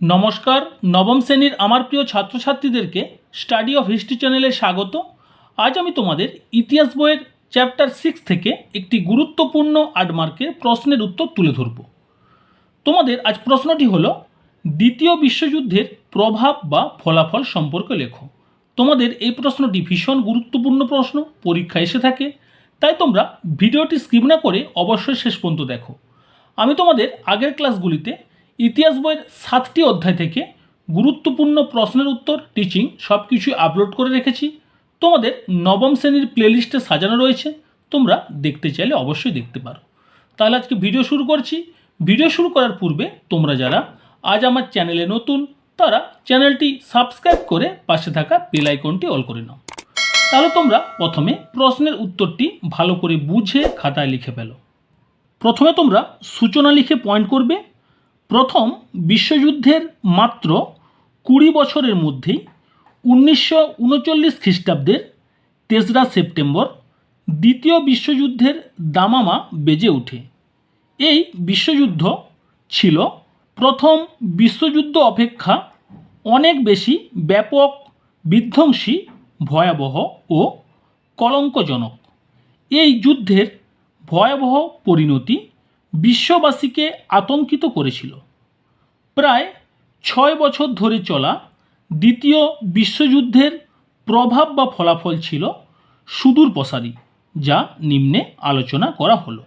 নমস্কার, নবম শ্রেণির আমার প্রিয় ছাত্রছাত্রীদেরকে স্টাডি অফ হিস্ট্রি চ্যানেলে স্বাগত। আজ আমি তোমাদের ইতিহাস বইয়ের চ্যাপ্টার সিক্স থেকে একটি গুরুত্বপূর্ণ আট মার্কের প্রশ্নের উত্তর তুলে ধরব। তোমাদের আজ প্রশ্নটি হল, দ্বিতীয় বিশ্বযুদ্ধের প্রভাব বা ফলাফল সম্পর্কে লেখো। তোমাদের এই প্রশ্নটি ভীষণ গুরুত্বপূর্ণ প্রশ্ন, পরীক্ষা এসে থাকে, তাই তোমরা ভিডিওটি স্কিপ না করে অবশ্যই শেষ পর্যন্ত দেখো। আমি তোমাদের আগের ক্লাসগুলিতে ইতিহাস বইয়ের সাতটি অধ্যায় থেকে গুরুত্বপূর্ণ প্রশ্নের উত্তর টিচিং সব কিছুই আপলোড করে রেখেছি। তোমাদের নবম শ্রেণির প্লেলিস্টে সাজানো রয়েছে। তোমরা দেখতে চাইলে অবশ্যই দেখতে পারো। তাহলে আজকে ভিডিও শুরু করছি। ভিডিও শুরু করার পূর্বে তোমরা যারা আজ আমার চ্যানেলে নতুন, তারা চ্যানেলটি সাবস্ক্রাইব করে পাশে থাকা বেল আইকনটি অল করে নাও। তাহলে তোমরা প্রথমে প্রশ্নের উত্তরটি ভালো করে বুঝে খাতায় লিখে ফেলো। প্রথমে তোমরা সূচনা লিখে পয়েন্ট করবে। প্রথম বিশ্বযুদ্ধের মাত্র কুড়ি বছরের মধ্যেই উনিশশো উনচল্লিশ খ্রিস্টাব্দের তেসরা সেপ্টেম্বর দ্বিতীয় বিশ্বযুদ্ধের দামামা বেজে ওঠে। এই বিশ্বযুদ্ধ ছিল প্রথম বিশ্বযুদ্ধ অপেক্ষা অনেক বেশি ব্যাপক, বিধ্বংসী, ভয়াবহ ও কলঙ্কজনক। এই যুদ্ধের ভয়াবহ পরিণতি বিশ্ববাসীকে আতঙ্কিত করেছিল। প্রায় ছয় বছর ধরে চলা দ্বিতীয় বিশ্বযুদ্ধের প্রভাব বা ফলাফল ছিল সুদূর প্রসারী, যা নিম্নে আলোচনা করা হলো।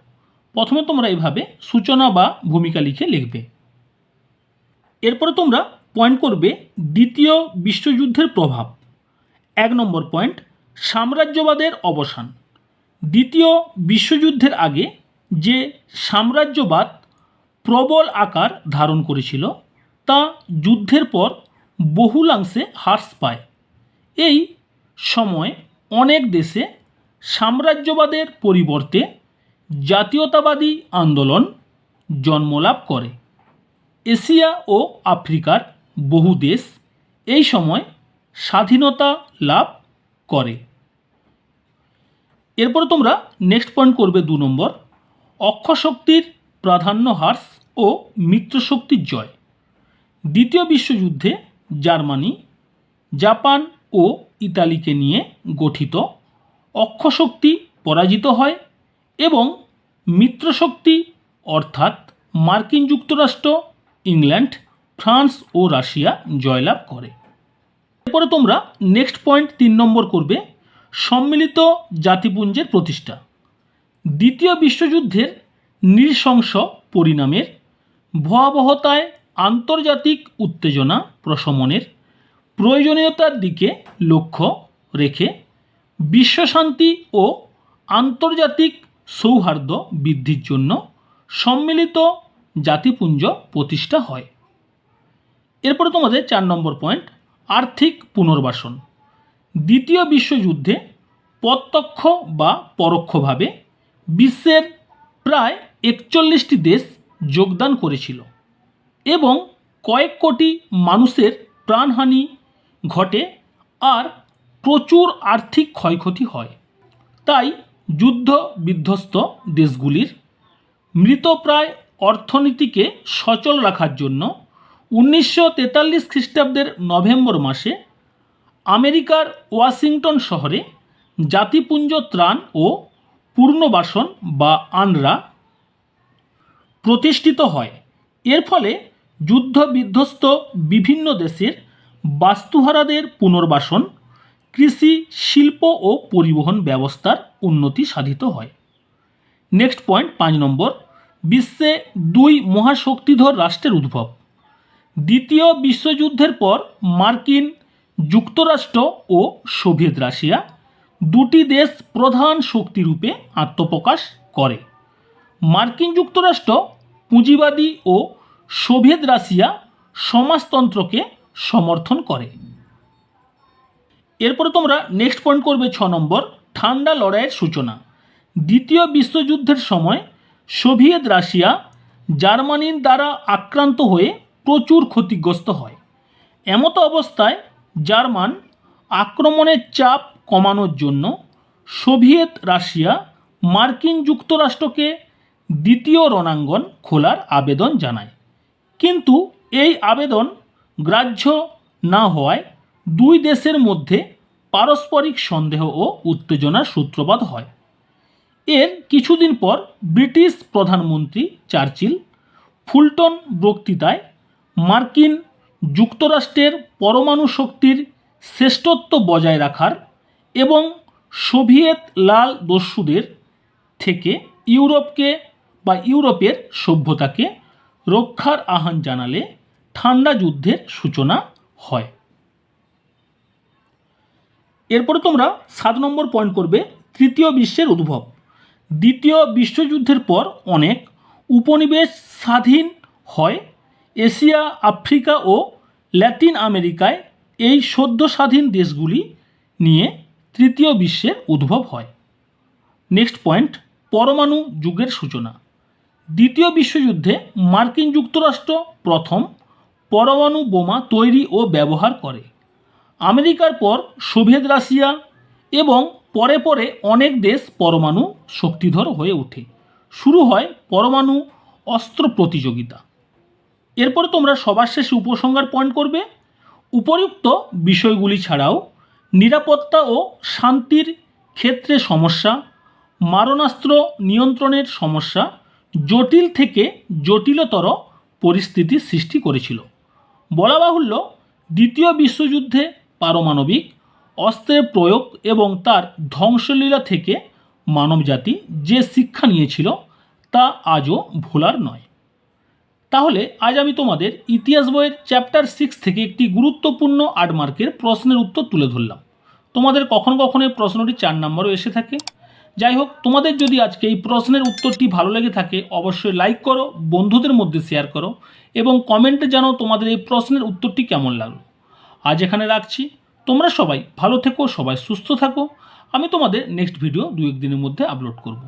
প্রথমে তোমরা এভাবে সূচনা বা ভূমিকা লিখে লিখবে। এরপরে তোমরা পয়েন্ট করবে দ্বিতীয় বিশ্বযুদ্ধের প্রভাব। এক নম্বর পয়েন্ট সাম্রাজ্যবাদের অবসান। দ্বিতীয় বিশ্বযুদ্ধের আগে যে সাম্রাজ্যবাদ প্রবল আকার ধারণ করেছিল, তা যুদ্ধের পর বহুলাংশে হ্রাস পায়। এই সময় অনেক দেশে সাম্রাজ্যবাদের পরিবর্তে জাতীয়তাবাদী আন্দোলন জন্মলাভ করে। এশিয়া ও আফ্রিকার বহু দেশ এই সময় স্বাধীনতা লাভ করে। এরপরে তোমরা নেক্সট পয়েন্ট করবে দু নম্বর। অক্ষশক্তির প্রাধান্য হ্রাস ও মিত্রশক্তির জয়। দ্বিতীয় বিশ্বযুদ্ধে জার্মানি, জাপান ও ইতালিকে নিয়ে গঠিত অক্ষশক্তি পরাজিত হয় এবং মিত্রশক্তি অর্থাৎ মার্কিন যুক্তরাষ্ট্র, ইংল্যান্ড, ফ্রান্স ও রাশিয়া জয়লাভ করে। এরপরে তোমরা নেক্সট পয়েন্ট তিন নম্বর করবে, সম্মিলিত জাতিপুঞ্জের প্রতিষ্ঠা। দ্বিতীয় বিশ্বযুদ্ধের নৃশংস পরিণামের, ভয়াবহতায় আন্তর্জাতিক উত্তেজনা প্রশমনের প্রয়োজনীয়তার দিকে লক্ষ্য রেখে বিশ্বশান্তি ও আন্তর্জাতিক সৌহার্দ্য বৃদ্ধির জন্য সম্মিলিত জাতিপুঞ্জ প্রতিষ্ঠা হয়। এরপরে তোমাদের চার নম্বর পয়েন্ট, আর্থিক পুনর্বাসন। দ্বিতীয় বিশ্বযুদ্ধে প্রত্যক্ষ বা পরোক্ষভাবে বিশ্বের প্রায় একচল্লিশটি দেশ যোগদান করেছিল এবং কয়েক কোটি মানুষের প্রাণহানি ঘটে আর প্রচুর আর্থিক ক্ষয়ক্ষতি হয়। তাই যুদ্ধ বিধ্বস্ত দেশগুলির মৃতপ্রায় অর্থনীতিকে সচল রাখার জন্য উনিশশো তেতাল্লিশ খ্রিস্টাব্দের নভেম্বর মাসে আমেরিকার ওয়াশিংটন শহরে জাতিপুঞ্জ ত্রাণ ও পুনর্বাসন বা আনরা প্রতিষ্ঠিত হয়। এর ফলে যুদ্ধ বিধ্বস্ত বিভিন্ন দেশের বাস্তুহারাদের পুনর্বাসন, কৃষি, শিল্প ও পরিবহন ব্যবস্থার উন্নতি সাধিত হয়। নেক্সট পয়েন্ট, পাঁচ নম্বর, বিশ্বে দুই মহাশক্তিধর রাষ্ট্রের উদ্ভব। দ্বিতীয় বিশ্বযুদ্ধের পর মার্কিন যুক্তরাষ্ট্র ও সোভিয়েত রাশিয়া দুটি দেশ প্রধান শক্তিরূপে আত্মপ্রকাশ করে। মার্কিন যুক্তরাষ্ট্র, পুঁজিবাদী ও সোভিয়েত রাশিয়া সমাজতন্ত্রকে সমর্থন করে। এরপরে তোমরা নেক্সট পয়েন্ট করবে ছ নম্বর, ঠান্ডা লড়াইয়ের সূচনা। দ্বিতীয় বিশ্বযুদ্ধের সময় সোভিয়েত রাশিয়া জার্মানির দ্বারা আক্রান্ত হয়ে প্রচুর ক্ষতিগ্রস্ত হয়। এমতো অবস্থায় জার্মান আক্রমণের চাপ কমানোর জন্য সোভিয়েত রাশিয়া মার্কিন যুক্তরাষ্ট্রকে দ্বিতীয় রণাঙ্গন খোলার আবেদন জানায়। কিন্তু এই আবেদন গ্রাহ্য না হওয়ায় দুই দেশের মধ্যে পারস্পরিক সন্দেহ ও উত্তেজনার সূত্রপাত হয়। এর কিছুদিন পর ব্রিটিশ প্রধানমন্ত্রী চার্চিল ফুলটন বক্তৃতায় মার্কিন যুক্তরাষ্ট্রের পরমাণু শক্তির শ্রেষ্ঠত্ব বজায় রাখার এবং সোভিয়েত লাল দস্যুদের থেকে ইউরোপকে বা ইউরোপের সভ্যতাকে রক্ষার আহ্বান জানালে ঠান্ডা যুদ্ধের সূচনা হয়। এরপরে তোমরা সাত নম্বর পয়েন্ট করবে, তৃতীয় বিশ্বের উদ্ভব। দ্বিতীয় বিশ্বযুদ্ধের পর অনেক উপনিবেশ স্বাধীন হয়। এশিয়া, আফ্রিকা ও ল্যাতিন আমেরিকায় এই সদ্য স্বাধীন দেশগুলি নিয়ে তৃতীয় বিশ্বের উদ্ভব হয়। নেক্সট পয়েন্ট পরমাণু যুগের সূচনা। দ্বিতীয় বিশ্বযুদ্ধে মার্কিন যুক্তরাষ্ট্র প্রথম পরমাণু বোমা তৈরি ও ব্যবহার করে। আমেরিকার পর সোভিয়েত রাশিয়া এবং পরে পরে অনেক দেশ পরমাণু শক্তিধর হয়ে ওঠে। শুরু হয় পরমাণু অস্ত্র প্রতিযোগিতা। এরপর তোমরা সবার শেষে উপসংহার পয়েন্ট করবে। উপযুক্ত বিষয়গুলি ছাড়াও নিরাপত্তা ও শান্তির ক্ষেত্রে সমস্যা, মারণাস্ত্র নিয়ন্ত্রণের সমস্যা, জটিল থেকে জটিলতর পরিস্থিতি সৃষ্টি করেছিল। বলা বাহুল্য, দ্বিতীয় বিশ্বযুদ্ধে পারমাণবিক অস্ত্রের প্রয়োগ এবং তার ধ্বংসলীলা থেকে মানবজাতি যে শিক্ষা নিয়েছিল তা আজও ভোলার নয়। তাহলে আজ আমি তোমাদের ইতিহাস বইয়ের চ্যাপ্টার সিক্স থেকে একটি গুরুত্বপূর্ণ আট মার্কের প্রশ্নের উত্তর তুলে ধরলাম। তোমাদের কখনো কখনো এই প্রশ্নটি চার নম্বরও এসে থাকে। যাই হোক, তোমাদের যদি আজকে এই প্রশ্নের উত্তরটি ভালো লেগে থাকে, অবশ্যই লাইক করো, বন্ধুদের মধ্যে শেয়ার করো এবং কমেন্টে জানাও তোমাদের এই প্রশ্নের উত্তরটি কেমন লাগল। আজ এখানে রাখছি। তোমরা সবাই ভালো থেকো, সবাই সুস্থ থাকো। আমি তোমাদের নেক্সট ভিডিও দু এক দিনের মধ্যে আপলোড করব।